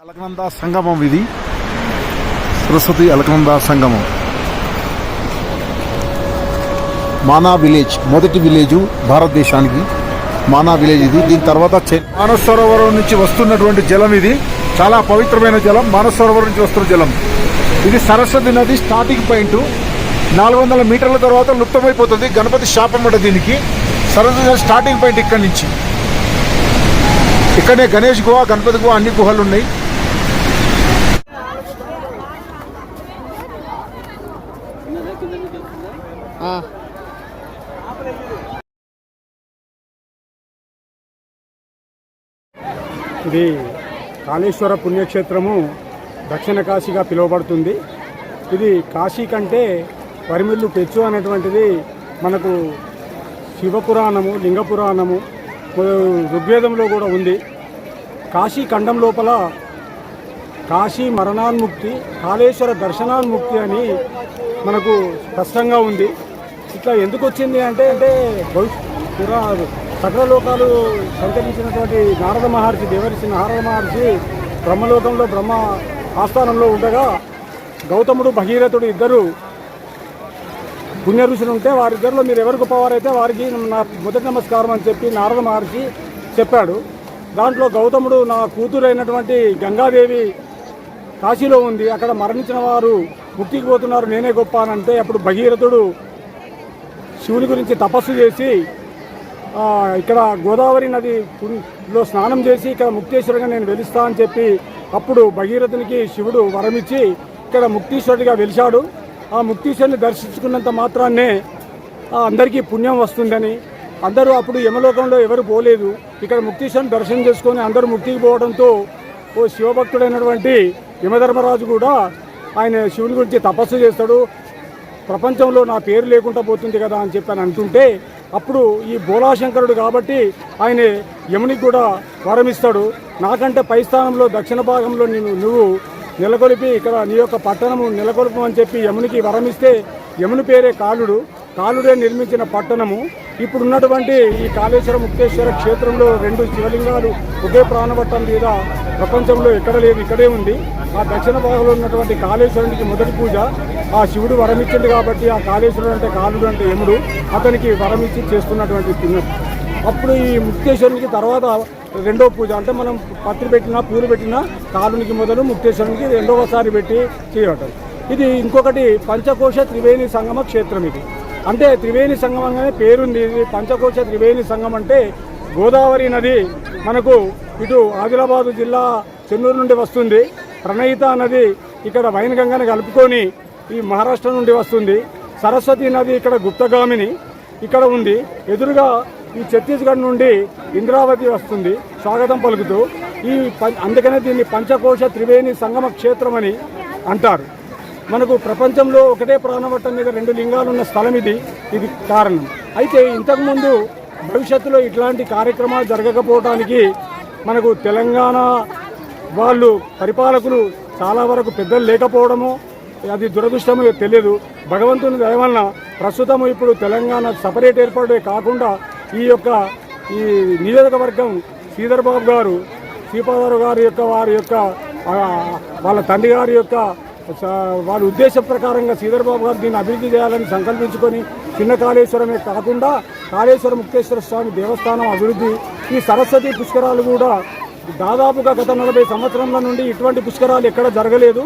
అలకనంద సంగమం ఇది. సరస్వతి అలకనంద సంగమం. మానా విలేజ్ మొదటి విలేజ్ భారతదేశానికి. మానా విలేజ్ ఇది. దీని తర్వాత మానస్ సరోవరం నుంచి వస్తున్నటువంటి జలం ఇది. చాలా పవిత్రమైన జలం మానసరోవరం నుంచి వస్తున్న జలం. ఇది సరస్వతి నది స్టార్టింగ్ పాయింట్. నాలుగు వందల మీటర్ల తర్వాత లుప్తమైపోతుంది. గణపతి శాపం దీనికి. సరస్వతి నది స్టార్టింగ్ పాయింట్ ఇక్కడి నుంచి. ఇక్కడనే గణేష్ గుహ గణపతి గుహ అన్ని గుహలు ఉన్నాయి. ఇది కాళేశ్వర పుణ్యక్షేత్రము దక్షిణ కాశీగా పిలువబడుతుంది. ఇది కాశీ కంటే పరిమిల్లు పెచ్చు అనేటువంటిది మనకు శివపురాణము లింగ పురాణము ఋగ్వేదంలో కూడా ఉంది. కాశీ ఖండం లోపల కాశీ మరణాన్ముక్తి కాళేశ్వర దర్శనాన్ముక్తి అని మనకు స్పష్టంగా ఉంది. ఇట్లా ఎందుకు వచ్చింది అంటే అంటే భవిష్ పురా సకల సంచరించినటువంటి నారద మహర్షి దేవర్షి నారద మహర్షి బ్రహ్మలోకంలో బ్రహ్మ ఆస్థానంలో ఉండగా గౌతముడు భగీరథుడు ఇద్దరు పుణ్య ఋషులు ఉంటే వారిద్దరిలో మీరు ఎవరు గొప్పవారైతే వారికి నా మొదటి నమస్కారం అని చెప్పి నారద మహర్షి చెప్పాడు. దాంట్లో గౌతముడు నా కూతురైనటువంటి గంగాదేవి కాశీలో ఉంది. అక్కడ మరణించిన వారు ముక్తికి పోతున్నారు నేనే గొప్ప అని అంటే అప్పుడు భగీరథుడు శివుని గురించి తపస్సు చేసి ఇక్కడ గోదావరి నది స్నానం చేసి ఇక్కడ ముక్తేశ్వరుడిగా నేను వెలుస్తా అని చెప్పి అప్పుడు భగీరథునికి శివుడు వరమిచ్చి ఇక్కడ ముక్తీశ్వరుడిగా వెలిశాడు. ఆ ముక్తీశ్వరుని దర్శించుకున్నంత మాత్రాన్నే అందరికీ పుణ్యం వస్తుందని. అందరూ అప్పుడు యమలోకంలో ఎవరు పోలేదు. ఇక్కడ ముక్తీశ్వరుని దర్శనం చేసుకొని అందరూ ముక్తికి పోవడంతో ఓ శివభక్తుడైనటువంటి యమధర్మరాజు కూడా ఆయన శివుని గురించి తపస్సు చేస్తాడు. ప్రపంచంలో నా పేరు లేకుండా పోతుంది కదా అని చెప్పి అని అంటుంటే అప్పుడు ఈ బోలాశంకరుడు కాబట్టి ఆయన యమునికి కూడా వరమిస్తాడు నాకంటే పై స్థానంలో దక్షిణ భాగంలో నేను నువ్వు నెలకొల్పి ఇక్కడ నీ యొక్క పట్టణము నెలకొల్పమని చెప్పి యమునికి వరమిస్తే యముని పేరే కాలుడు. కాలుడే నిర్మించిన పట్టణము. ఇప్పుడు ఉన్నటువంటి ఈ కాళేశ్వర ముక్తేశ్వర క్షేత్రంలో రెండు శివలింగాలు ఒకే ప్రాణవట్టం మీద ప్రపంచంలో ఎక్కడ లేదు ఇక్కడే ఉంది. ఆ దక్షిణ భాగంలో ఉన్నటువంటి కాళేశ్వరునికి మొదటి పూజ. ఆ శివుడు వరమిచ్చింది కాబట్టి ఆ కాళేశ్వరుడు అంటే కాలుడు అంటే యముడు. అతనికి వరమిచ్చి చేస్తున్నటువంటి పుణ్యం. అప్పుడు ఈ ముక్తేశ్వరునికి తర్వాత రెండో పూజ. అంటే మనం పత్రి పెట్టినా పూలు పెట్టినా కాలునికి మొదలు ముక్తేశ్వరునికి రెండవసారి పెట్టి చేయటం. ఇది ఇంకొకటి పంచకోశ త్రివేణి సంగమ క్షేత్రం ఇది. అంటే త్రివేణి సంఘం అనే పేరుంది. ఇది పంచకోశ త్రివేణి సంఘం అంటే గోదావరి నది మనకు ఇటు ఆదిలాబాదు జిల్లా చెన్నూరు నుండి వస్తుంది. ప్రణయిత నది ఇక్కడ వైనగంగని కలుపుకొని ఈ మహారాష్ట్ర నుండి వస్తుంది. సరస్వతి నది ఇక్కడ గుప్తగామిని ఇక్కడ ఉంది. ఎదురుగా ఈ ఛత్తీస్గఢ్ నుండి ఇంద్రావతి వస్తుంది. స్వాగతం పలుకుతూ ఈ అందుకనే దీన్ని పంచకోశ త్రివేణి సంగమ క్షేత్రం అని అంటారు. మనకు ప్రపంచంలో ఒకటే ప్రాణవట్టం మీద రెండు లింగాలు ఉన్న స్థలం ఇది. ఇది కారణం. అయితే ఇంతకుముందు భవిష్యత్తులో ఇట్లాంటి కార్యక్రమాలు జరగకపోవడానికి మనకు తెలంగాణ వాళ్ళు పరిపాలకులు చాలా వరకు పెద్దలు లేకపోవడము అది దురదృష్టమో తెలియదు. భగవంతుని దయవలన ప్రస్తుతం ఇప్పుడు తెలంగాణ సపరేట్ ఏర్పాటే కాకుండా ఈ యొక్క ఈ నియోజకవర్గం శ్రీధర్ బాబు గారు శ్రీపాదారు గారి యొక్క వారి యొక్క వాళ్ళ తండ్రి గారి యొక్క వారి ఉద్దేశ ప్రకారంగా శ్రీధర్ బాబు గారు దీన్ని అభివృద్ధి చేయాలని సంకల్పించుకొని చిన్న కాళేశ్వరమే కాకుండా కాళేశ్వర ముక్తేశ్వర స్వామి దేవస్థానం అభివృద్ధి ఈ సరస్వతి పుష్కరాలు కూడా దాదాపుగా గత నలభై సంవత్సరాల నుండి ఇటువంటి పుష్కరాలు ఎక్కడ జరగలేదు.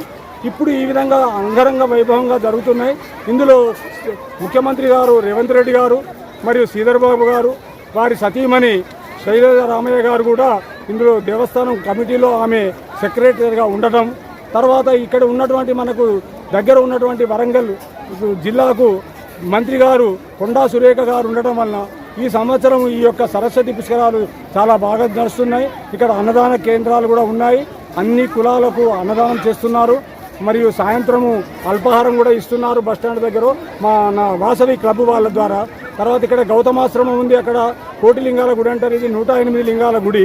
ఇప్పుడు ఈ విధంగా అంగరంగ వైభవంగా జరుగుతున్నాయి. ఇందులో ముఖ్యమంత్రి గారు రేవంత్ రెడ్డి గారు మరియు శ్రీధర్ బాబు గారు వారి సతీమణి శైలజ రామయ్య గారు కూడా ఇందులో దేవస్థానం కమిటీలో ఆమె సెక్రటరీగా ఉండటం తర్వాత ఇక్కడ ఉన్నటువంటి మనకు దగ్గర ఉన్నటువంటి వరంగల్ జిల్లాకు మంత్రి గారు కొండా సురేఖ గారు ఉండటం వలన ఈ సంవత్సరం ఈ యొక్క సరస్వతి పుష్కరాలు చాలా బాగా నడుస్తున్నాయి. ఇక్కడ అన్నదాన కేంద్రాలు కూడా ఉన్నాయి. అన్ని కులాలకు అన్నదానం చేస్తున్నారు. మరియు సాయంత్రము అల్పాహారం కూడా ఇస్తున్నారు బస్ స్టాండ్ దగ్గర. మా నా వాసవి క్లబ్ వాళ్ళ ద్వారా. తర్వాత ఇక్కడ గౌతమాశ్రమం ఉంది. అక్కడ కోటి లింగాల గుడి అంటారు. ఇది నూట ఎనిమిది లింగాల గుడి.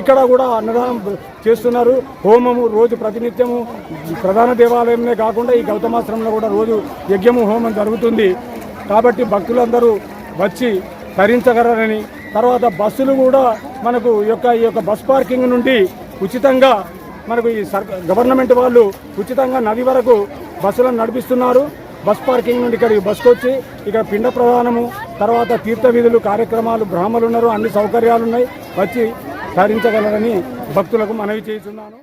ఇక్కడ కూడా అన్నదానం చేస్తున్నారు. హోమము రోజు ప్రతినిత్యము ప్రధాన దేవాలయంలో కాకుండా ఈ గౌతమాశ్రమంలో కూడా రోజు యజ్ఞము హోమం జరుగుతుంది. కాబట్టి భక్తులందరూ వచ్చి తరించగలరని. తర్వాత బస్సులు కూడా మనకు ఈ యొక్క ఈ యొక్క బస్ పార్కింగ్ నుండి ఉచితంగా మనకు ఈ సర్ గవర్నమెంట్ వాళ్ళు ఉచితంగా నది వరకు బస్సులను నడిపిస్తున్నారు. బస్ పార్కింగ్ నుండి ఇక్కడికి బస్కి వచ్చి ఇక్కడ పిండ ప్రధానము తర్వాత తీర్థ విధులు కార్యక్రమాలు బ్రాహ్మలు ఉన్నారు అన్ని సౌకర్యాలు ఉన్నాయి. వచ్చి ధరించగలరని భక్తులకు మనవి చేస్తున్నాను.